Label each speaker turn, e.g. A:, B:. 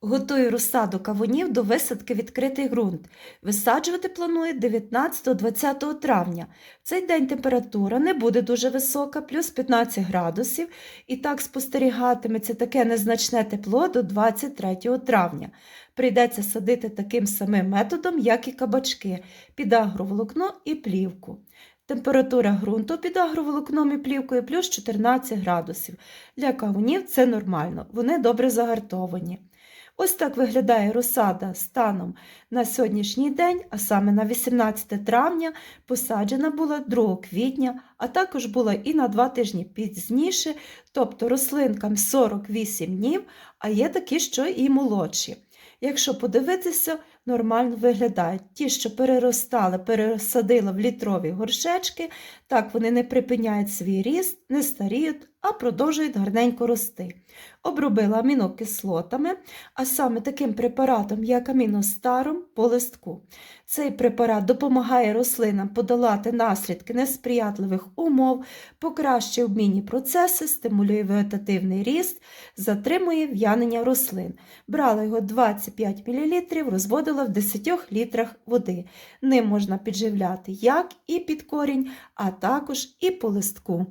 A: Готую розсаду кавунів до висадки відкритий ґрунт. Висаджувати планую 19-20 травня. В цей день температура не буде дуже висока, плюс 15 градусів, і так спостерігатиметься таке незначне тепло до 23 травня. Прийдеться садити таким самим методом, як і кабачки, під агроволокно і плівку. Температура ґрунту під агроволокном і плівкою плюс 14 градусів. Для кавунів це нормально, вони добре загартовані. Ось так виглядає розсада станом на сьогоднішній день, а саме на 18 травня посаджена була 2 квітня, а також була і на 2 тижні пізніше, тобто рослинкам 48 днів, а є такі, що і молодші. Якщо подивитися, нормально виглядають. Ті, що переростали, пересадила в літрові горшечки, так вони не припиняють свій ріст, не старіють, а продовжують гарненько рости. Обробила амінокислотами, а саме таким препаратом, як аміностаром по листку. Цей препарат допомагає рослинам подолати наслідки несприятливих умов, покращує обмінні процеси, стимулює вегетативний ріст, затримує в'янення рослин. Брала його 25 мл, розводила в 10 літрах води. Ним можна підживляти як і під корінь, а також і по листку.